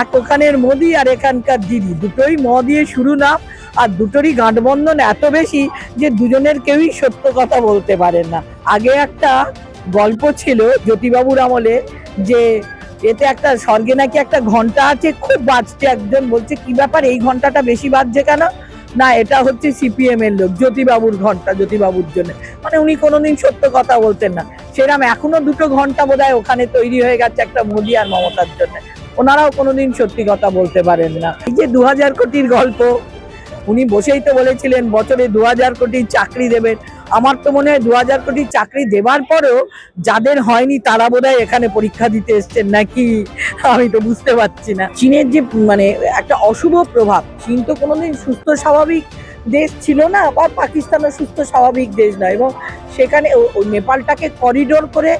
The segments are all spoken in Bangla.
এক ওখানের মোদি আর এখানকার দিদি। দুটোই ম দিয়ে শুরু নাম আর দুটোরই গাঁটবন্ধন এত বেশি যে দুজনের কেউই সত্য কথা বলতে পারেন না। আগে একটা গল্প ছিল জ্যোতিবাবুর আমলে যে এতে একটা স্বর্গে নাকি একটা ঘণ্টা আছে, খুব বাজছে একজন বলছে, কি ব্যাপার, এই ঘন্টাটা বেশি বাজছে কেন? না, এটা হচ্ছে সিপিএম এর লোক, জ্যোতিবাবুর ঘণ্টা জ্যোতিবাবুর জন্য। মানে উনি কোনোদিন সত্য কথা বলতেন না। সেরকম এখনও দুটো ঘণ্টা বোধহয় ওখানে তৈরি হয়ে গেছে একটা মোদি আর মমতার জন্য। ওনারাও কোনোদিন সত্যি কথা বলতে পারেন না। এই যে দু হাজার কোটির গল্প, উনি বসেই তো বলেছিলেন, বছরে দু কোটির চাকরি দেবেন। আমার তো মনে হয় দু কোটির চাকরি দেবার পরেও যাদের হয়নি তারা বোধহয় এখানে পরীক্ষা দিতে এসছেন নাকি? আমি তো বুঝতে পারছি না। চীনের যে মানে একটা অশুভ প্রভাব, চীন তো কোনোদিন সুস্থ স্বাভাবিক দেশ ছিল না আবার পাকিস্তানও সুস্থ স্বাভাবিক দেশ নয়, এবং সেখানে নেপালটাকে করিডোর করে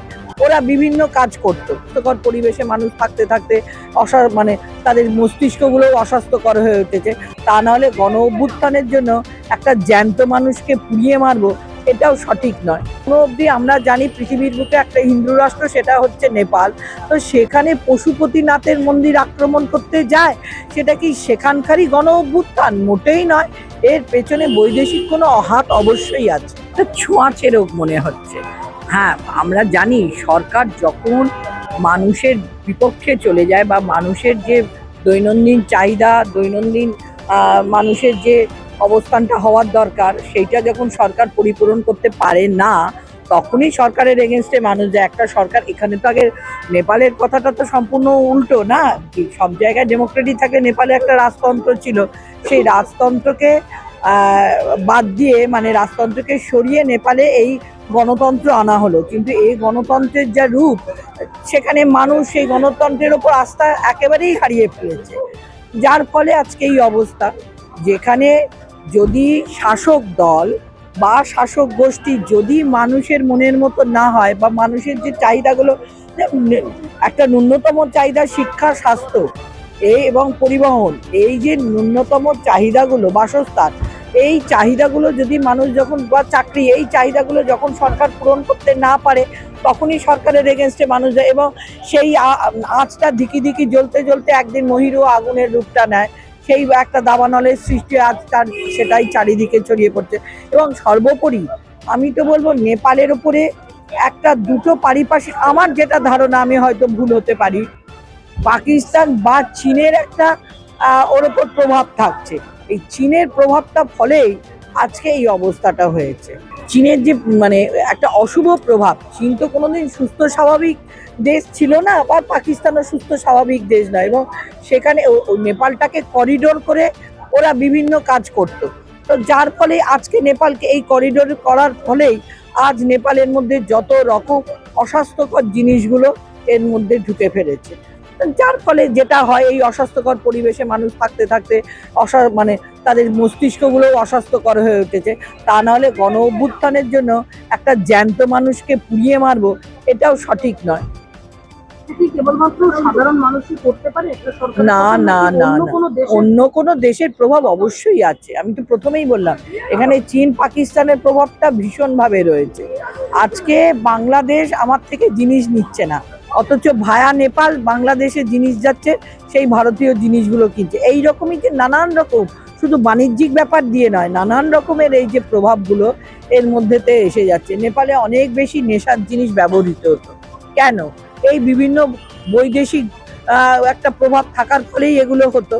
ওরা বিভিন্ন কাজ করতো। সুস্থকর পরিবেশে মানুষ থাকতে থাকতে অসা মানে তাদের মস্তিষ্কগুলো অস্বাস্থ্যকর হয়ে উঠেছে। তা নাহলে গণ অভ্যুত্থানের জন্য একটা জ্যান্ত মানুষকে পুড়িয়ে মারবো, এটাও সঠিক নয়। কোনো অবধি আমরা জানি পৃথিবীর বুকে একটা হিন্দু রাষ্ট্র, সেটা হচ্ছে নেপাল। তো সেখানে পশুপতিনাথের মন্দির আক্রমণ করতে যায়, সেটা কি সেখানকারই গণ অভ্যুত্থান? মোটেই নয়। এর পেছনে বৈদেশিক কোনো হাত অবশ্যই আছে। এটা ছোঁয়াচে রোগ মনে হচ্ছে। হ্যাঁ আমরা জানি সরকার যখন মানুষের বিপক্ষে চলে যায় বা মানুষের যে দৈনন্দিন চাহিদা, দৈনন্দিন মানুষের যে অবস্থানটা হওয়ার দরকার, সেইটা যখন সরকার পরিপূরণ করতে পারে না, তখনই সরকারের এগেনস্টে মানুষ যায়। একটা সরকার, এখানে তো আগে নেপালের কথাটা তো সম্পূর্ণ উল্টো না? সব জায়গায় ডেমোক্রেটিক থাকে, নেপালে একটা রাজতন্ত্র ছিল। সেই রাজতন্ত্রকে বাদ দিয়ে মানে রাজতন্ত্রকে সরিয়ে নেপালে এই গণতন্ত্র আনা হলো। কিন্তু এই গণতন্ত্রের যা রূপ, সেখানে মানুষ সেই গণতন্ত্রের ওপর আস্থা একেবারেই হারিয়ে ফেলেছে। যার ফলে আজকে এই অবস্থা, যেখানে যদি শাসক দল বা শাসক গোষ্ঠী যদি মানুষের মনের মতো না হয় বা মানুষের যে চাহিদাগুলো, একটা ন্যূনতম চাহিদা শিক্ষা, স্বাস্থ্য এই এবং পরিবহন, এই যে ন্যূনতম চাহিদাগুলো, বাসস্থান এই চাহিদাগুলো যদি মানুষ যখন, বা চাকরি, এই চাহিদাগুলো যখন সরকার পূরণ করতে না পারে, তখনই সরকারের এগেনস্টে মানুষ যায় এবং সেই আঁচটা ধিকি ধিকি জ্বলতে জ্বলতে একদিন মহিরু আগুনের রূপটা নেয়। সেই একটা দাবানলের সৃষ্টি আজ তার সেটাই চারিদিকে ছড়িয়ে পড়ছে। এবং সর্বোপরি আমি তো বলব নেপালের উপরে একটা দুটো পারিপার্শ্বিক, আমার যেটা ধারণা আমি হয়তো ভুল হতে পারি, পাকিস্তান বা চীনের একটা ওর ওপর প্রভাব থাকছে। এই চীনের প্রভাবটা ফলেই আজকে এই অবস্থাটা হয়েছে। চীনের যে মানে একটা অশুভ প্রভাব, চীন তো কোনোদিন সুস্থ স্বাভাবিক দেশ ছিল না বা পাকিস্তানও সুস্থ স্বাভাবিক দেশ নয় এবং সেখানে নেপালটাকে করিডোর করে ওরা বিভিন্ন কাজ করত। তো যার ফলে আজকে নেপালকে এই করিডোর করার ফলেই আজ নেপালের মধ্যে যত রকম অস্বাস্থ্যকর জিনিসগুলো এর মধ্যে ঢুকে ফেলেছে। যার ফলে যেটা হয় এই অস্বাস্থ্যকর পরিবেশে মানুষ থাকতে থাকতে অসা মানে তাদের মস্তিষ্কগুলো অস্বাস্থ্যকর হয়ে উঠেছে। তা নাহলে গণ অভ্যুত্থানের জন্য একটা জ্যান্ত মানুষকে পুড়িয়ে মারবো এটাও সঠিক নয়। না, না, না, অন্য কোনো দেশের প্রভাব অবশ্যই আছে। আমি তো প্রথমেই বললাম এখানে চীন পাকিস্তানের প্রভাবটা ভীষণভাবে রয়েছে। আজকে বাংলাদেশ আমার থেকে জিনিস নিচ্ছে না। অথচ ভায়া নেপাল, বাংলাদেশে জিনিস যাচ্ছে, সেই ভারতীয় জিনিসগুলো কিনছে। এই রকমই যে নানান রকম, শুধু বাণিজ্যিক ব্যাপার দিয়ে নয়, নানান রকমের এই যে প্রভাবগুলো এর মধ্যেতে এসে যাচ্ছে। নেপালে অনেক বেশি নেশার জিনিস ব্যবহৃত হতো। কেন? এই বিভিন্ন বৈদেশিক একটা প্রভাব থাকার ফলেই এগুলো হতো।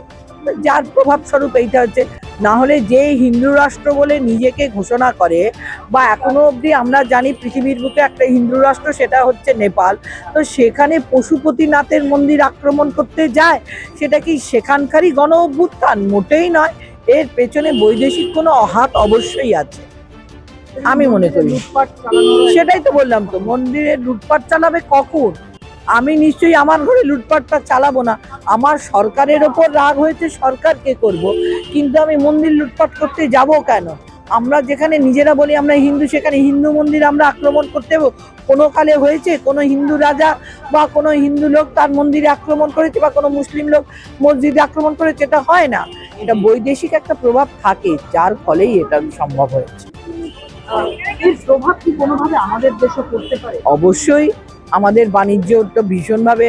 যার প্রভাব স্বরূপ এইটা হচ্ছে না হলে যে হিন্দু রাষ্ট্র বলে নিজেকে ঘোষণা করে বা এখনও অবধি আমরা জানি পৃথিবীর বুকে একটা হিন্দু রাষ্ট্র সেটা হচ্ছে নেপাল। তো সেখানে পশুপতিনাথের মন্দির আক্রমণ করতে যায় সেটা কি সেখানকারই গণ অভ্যুত্থান? মোটেই নয়। এর পেছনে বৈদেশিক কোনো হাত অবশ্যই আছে। আমি মনে করি। সেটাই তো বললাম তো মন্দিরে লুটপাট চালাবে কখন? আমি নিশ্চয়ই আমার ঘরে লুটপাটটা চালাবো না। আমার সরকারের ওপর রাগ হয়েছে সরকারকে করব? কিন্তু আমি মন্দির লুটপাট করতে যাব কেন? আমরা যেখানে নিজেরা বলি আমরা হিন্দু সেখানে হিন্দু মন্দির আমরা আক্রমণ করতে কোনো কালে হয়েছে কোনো হিন্দু রাজা বা কোনো হিন্দু লোক তার মন্দিরে আক্রমণ করেছে বা কোনো মুসলিম লোক মসজিদে আক্রমণ করেছে এটা হয় না। এটা বৈদেশিক একটা প্রভাব থাকে যার ফলেই এটা সম্ভব হয়েছে। প্রভাব কি কোনোভাবে আমাদের দেশে পড়তে পারে? অবশ্যই আমাদের বাণিজ্য তো ভীষণভাবে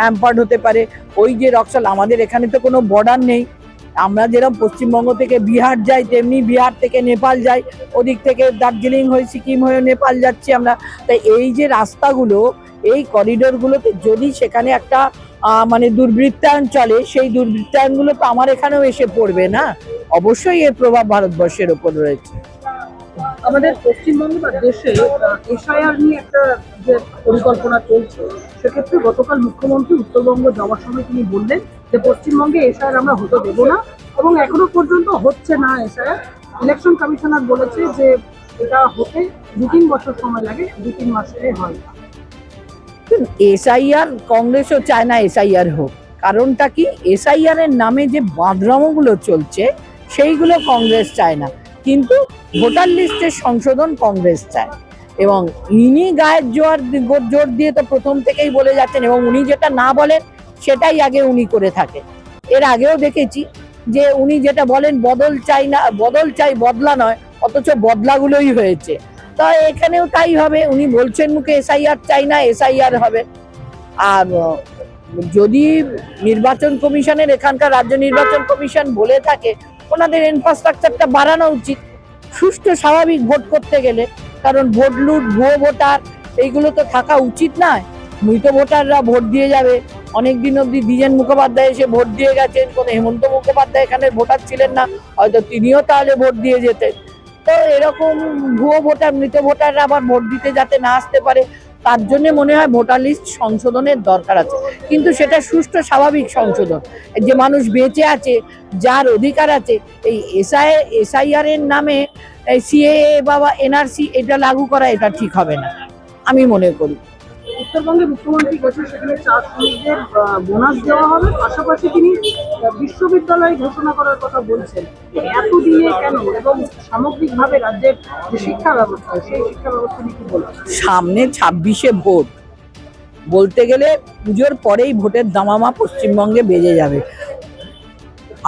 হ্যাম্পার্ড হতে পারে। ওই যে রক্সাল আমাদের এখানে তো কোনো বর্ডার নেই। আমরা যেরকম পশ্চিমবঙ্গ থেকে বিহার যাই, তেমনি বিহার থেকে নেপাল যাই। ওদিক থেকে দার্জিলিং হয়ে সিকিম হয়ে নেপাল যাচ্ছি আমরা। তাই এই যে রাস্তাগুলো, এই করিডোরগুলোতে যদি সেখানে একটা মানে দুর্বৃত্তায়ন চলে, সেই দুর্বৃত্তায়নগুলো তো আমার এখানেও এসে পড়বে না? অবশ্যই এর প্রভাব ভারতবর্ষের ওপর রয়েছে। আমাদের পশ্চিমবঙ্গে বা দেশে এসআইআর নিয়ে একটা যে পরিকল্পনা চলছে, সেক্ষেত্রে গতকাল মুখ্যমন্ত্রী উত্তরবঙ্গ যাওয়ার সময় তিনি বললেন যে, পশ্চিমবঙ্গে এসআইআর আমরা হতে দেব না এবং এখনও পর্যন্ত হচ্ছে না এসআইআর। ইলেকশন কমিশনার বলেছে যে, এটা হতে দু তিন বছর সময় লাগে, দু তিন মাসে হয়। এসআইআর কংগ্রেসও চায় না এসআইআর হোক, কারণটা কি? এসআইআর এর নামে যে বাঁধরামগুলো চলছে, সেইগুলো কংগ্রেস চায় না। কিন্তু ভোটার লিস্টের সংশোধন কংগ্রেস চায়। এবং ইনি গায়ের জোয়ার জোর দিয়ে তো প্রথম থেকেই বলে যাচ্ছেন এবং উনি যেটা না বলেন, সেটাই আগে উনি করে থাকেন। এর আগেও দেখেছি যে উনি যেটা বলেন, বদল চাই না, বদল চাই বদলা নয়, অথচ বদলাগুলোই হয়েছে। তা এখানেও তাই হবে, উনি বলছেন মুখে এসআইআর চাই না, এসআইআর হবে। আর, যদি নির্বাচন কমিশনের এখানকার রাজ্য নির্বাচন কমিশন বলে থাকে, ওনাদের ইনফ্রাস্ট্রাকচারটা বাড়ানো উচিত। সুষ্ঠু স্বাভাবিক ভোট করতে গেলে, কারণ ভোট লুট, ভুয়ো ভোটার, এইগুলো তো থাকা উচিত নয়। মৃত ভোটাররা ভোট দিয়ে যাবে। অনেক দিন অব্দি দ্বিজেন মুখোপাধ্যায় এসে ভোট দিয়ে গেছেন। কোনো হেমন্ত মুখোপাধ্যায় এখানে ভোটার ছিলেন না। হয়তো তিনিও তাহলে ভোট দিয়ে যেতেন। তো এরকম ভুয়ো ভোটার, মৃত ভোটাররা আবার ভোট দিতে যাতে না আসতে পারে তার জন্য মনে হয় ভোটার লিস্ট সংশোধনের দরকার আছে। কিন্তু সেটা সুষ্ঠু স্বাভাবিক সংশোধন। যে মানুষ বেঁচে আছে, যার অধিকার আছে, এই এসআই, এসআইআর এর নামে সিএএ বা এনআরসি এটা লাগু করা এটা ঠিক হবে না। আমি মনে করি। উত্তরবঙ্গে মুখ্যমন্ত্রী গেছে সেখানে চা শ্রমিকদের বোনাস দেওয়া হবে। পাশাপাশি তিনি বিশ্ববিদ্যালয় ঘোষণা করার কথা বলছেন। এতদিনে কেন এবং সামগ্রিকভাবে রাজ্যের যে শিক্ষা ব্যবস্থা, সেই শিক্ষা ব্যবস্থা নিয়ে কি বলবেন? সামনে ছাব্বিশে ভোট। বলতে গেলে পুজোর পরেই ভোটের দামামা পশ্চিমবঙ্গে বেজে যাবে।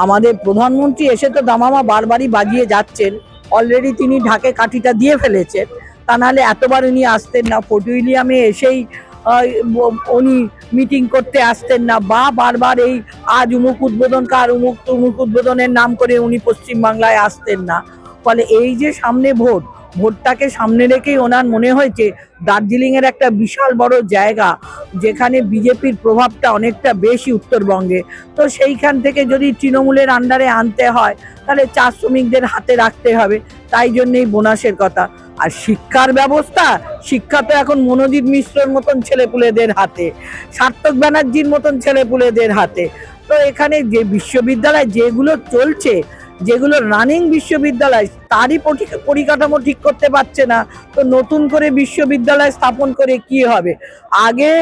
আমাদের প্রধানমন্ত্রী এসে তো দামামা বারবারই বাজিয়ে যাচ্ছেন। অলরেডি তিনি ঢাকে কাঠিটা দিয়ে ফেলেছেন। তা নাহলে এতবার উনি আসতেন না ফোর্ট উইলিয়ামে এসেই উনি মিটিং করতে আসতেন না। বা বারবার এই আজ উমুক উদ্বোধন কার উমুক উমুক উদ্বোধনের নাম করে উনি পশ্চিমবাংলায় আসতেন না। ফলে এই যে সামনে ভোট, ভোটটাকে সামনে রেখেই ওনার মনে হয়েছে দার্জিলিং এর একটা বিশাল বড় জায়গা, যেখানে বিজেপির প্রভাবটা অনেকটা বেশি উত্তরবঙ্গে। তো সেইখান থেকে যদি তৃণমূলের আন্ডারে আনতে হয়, তাহলে চা শ্রমিকদের হাতে রাখতে হবে। তাই জন্যই বোনাসের কথা। আর শিক্ষার ব্যবস্থা, শিক্ষা তো এখন মনোজিৎ মিশ্রর মতন ছেলেপুলেদের হাতে, সার্থক ব্যানার্জির মতন ছেলেপুলেদের হাতে। তো এখানে যে বিশ্ববিদ্যালয় যেগুলো চলছে, যেগুলো রানিং বিশ্ববিদ্যালয় তারই পরিকাঠামো ঠিক করতে পারছে না। তো নতুন করে বিশ্ববিদ্যালয় স্থাপন করে কি হবে? আগে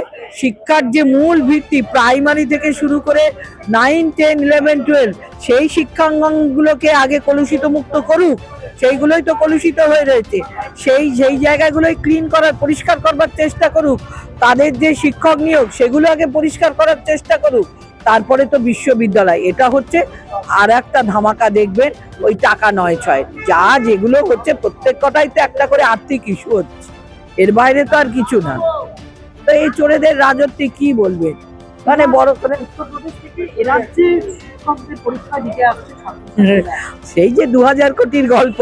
শিক্ষার যে মূল ভিত্তি প্রাইমারি থেকে শুরু করে নাইন টেন ইলেভেন টুয়েলভ সেই শিক্ষাঙ্গনগুলোকে আগে কলুষিত মুক্ত করুক। সেইগুলোই তো কলুষিত হয়ে রয়েছে। সেই সেই জায়গাগুলোই ক্লিন করার, পরিষ্কার করবার চেষ্টা করুক। তাদের যে শিক্ষক নিয়োগ, সেগুলো আগে পরিষ্কার করার চেষ্টা করুক। তারপরে তো বিশ্ববিদ্যালয়। এটা হচ্ছে আর একটা ধামাকা দেখবেন ওই টাকা নয় ছয়। যা যেগুলো হচ্ছে প্রত্যেক কটাই তো একটা করে আর্থিক ইস্যু হচ্ছে। এর বাইরে তো আর কিছু না। তো এই চোরেদের রাজত্বে কি বলবে? মানে বড় করে। সেই যে দু হাজার কোটির গল্প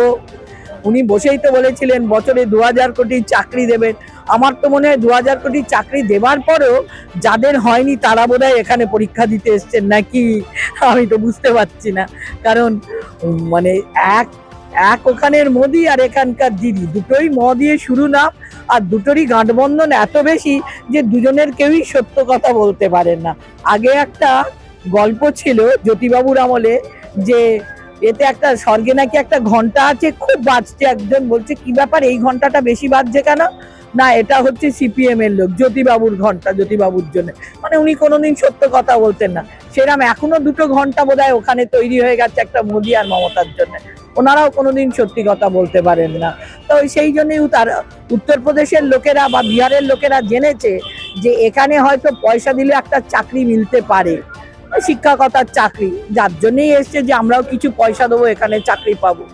উনি বসেই তো বলেছিলেন, বছরে দু হাজার কোটির চাকরি দেবেন। আমার তো মনে হয় দু হাজার কোটির চাকরি দেবার পরেও যাদের হয়নি তারা বোধহয় এখানে পরীক্ষা দিতে এসছেন নাকি? আমি তো বুঝতে পারছি না। কারণ মানে এক এক ওখানের মোদি আর এখানকার দিদি। দুটোই ম দিয়ে শুরু নাম আর দুটোরই গাঁটবন্ধন এত বেশি যে দুজনের কেউই সত্য কথা বলতে পারেন না। আগে একটা গল্প ছিল জ্যোতিবাবুর আমলে যে এতে একটা স্বর্গে নাকি একটা ঘণ্টা আছে, খুব বাজছে একজন বলছে, কি ব্যাপার, এই ঘন্টাটা বেশি বাজছে কেন? না, এটা হচ্ছে সিপিএম এর লোক, জ্যোতিবাবুর ঘণ্টা, জ্যোতিবাবুর জন্য। মানে উনি কোনোদিন সত্য কথা বলতেন না। সেরকম এখনও দুটো ঘণ্টা বোধহয় ওখানে তৈরি হয়ে গেছে একটা মোদি আর মমতার জন্য। ওনারাও কোনোদিন সত্যি কথা বলতে পারেন না। তো সেই জন্যই তার উত্তরপ্রদেশের লোকেরা বা বিহারের লোকেরা জেনেছে যে এখানে হয়তো পয়সা দিলে একটা চাকরি মিলতে পারে। শিক্ষকতার চাকরি। যার জন্যই এসছে যে আমরাও কিছু পয়সা দেবো এখানে চাকরি পাবো।